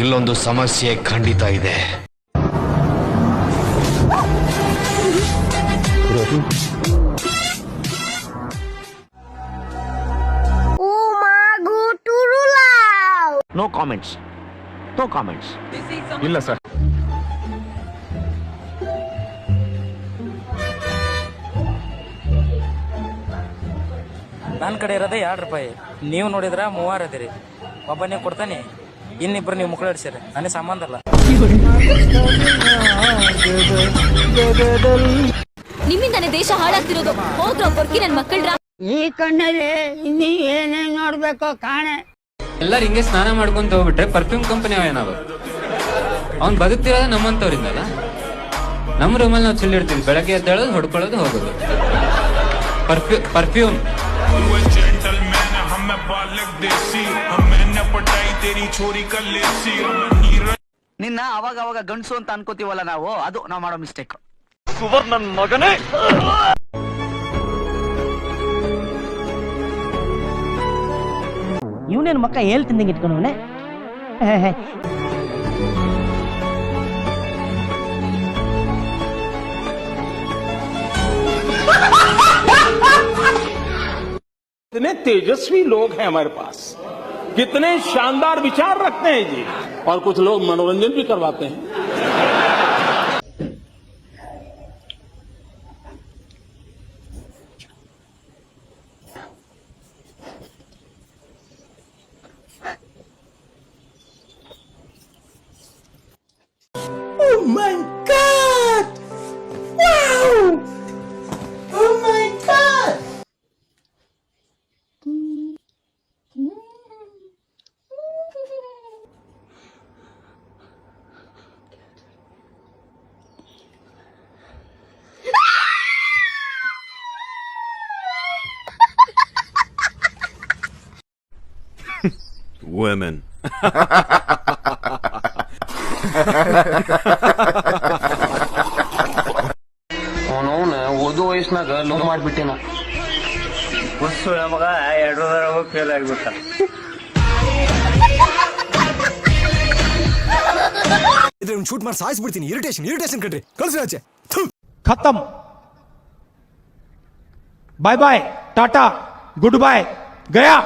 ಇಲ್ಲೊಂದು ಸಮಸ್ಯೆ ಖಂಡಿತ ಇದೆ. ನೋ ಕಾಮೆಂಟ್ಸ್ ನೋ ಕಾಮೆಂಟ್ಸ್ ಇಲ್ಲ ಸರ್ ನನ್ನ ಕಡೆ ಇರೋದೇ ಎರಡು ರೂಪಾಯಿ. ನೀವು ನೋಡಿದ್ರೆ ಮೂವರ್ ಅದಿರಿ ಒಬ್ಬನೇ ಕೊಡ್ತಾನೆ ಇನ್ನಿಬ್ರು ನೀವು ಮುಕ್ಕಳಿಡ್ಸಿರಿ ನನಗೆ ಸಂಬಂಧ ಅಲ್ಲ ನಿಮ್ಮಿಂದಾನೆ ದೇಶ ಹಾಳಾಗ್ತಿರೋದು. ಹೋಗ್ರೋ ಕೊರ್ಕಿ ನನ್ ಮಕ್ಕಳ್ರ. ಈ ಕಣ್ಣಲ್ಲಿ ಇನ್ನೀ ಏನೇನ್ ನೋಡ್ಬೇಕೋ ಕಾಣೆ. ಎಲ್ಲರೂ ಹಿಂಗೆ ಸ್ನಾನ ಮಾಡ್ಕೊಂತ ಹೋಗ್ಬಿಟ್ರೆ ಪರ್ಫ್ಯೂಮ್ ಕಂಪನಿ ಅವೇನಾವ ಅವ್ನ್ ಬದುಕ್ತಿರೋದು ನಮ್ಮಂತವ್ರಿಂದಲ್ಲ ನಮ್ಮ ರೂಮಲ್ಲಿ ನಾವು ಚಿಲ್ಲಿಡ್ತೀವಿ ಬೆಳಗ್ಗೆ ಎದ್ದೇಳೋದು ಹೊಡ್ಕೊಳ್ಳೋದು ಹೋಗೋದು. ಪರ್ಫ್ಯೂ ಪರ್ಫ್ಯೂಮ್ ನಿನ್ನ ಅವಾಗ ಅವಾಗ ಗಂಡಸು ಅಂತ ಅನ್ಕೋತೀವಲ್ಲ ನಾವು ಅದು ನಾವು ಮಾಡೋ ಮಿಸ್ಟೇಕ್ ಇವನೇನು ಮಕ್ಕ ಹೇಳ್ ತಿಂದಂಗೆ ಇಟ್ಕೊಂಡವನೆ कितने तेजस्वी लोग हैं हमारे पास कितने शानदार विचार रखते हैं जी। और कुछ लोग मनोरंजन भी करवाते हैं। Women. ಓದು ಓದೋ ವಯಸ್ಸಿನಾಗ ಲವ್ ಮಾಡಿಬಿಟ್ಟಿನ. ಬಸ್ಸು ನಮಗ ಎರಡೂವರೆ ಫೇಲ್ ಆಗ್ಬಿಟ್ಟ. ಶೂಟ್ ಮಾಡಿ ಸಾಯಿಸ್ಬಿಡ್ತೀನಿ ಇರಿಟೇಷನ್ ಇರಿಟೇಷನ್ ಕಟ್ರಿ ಕಳ್ಸಿ ಆಚೆ. ಖತಮ್ bye bye tata good bye Gaya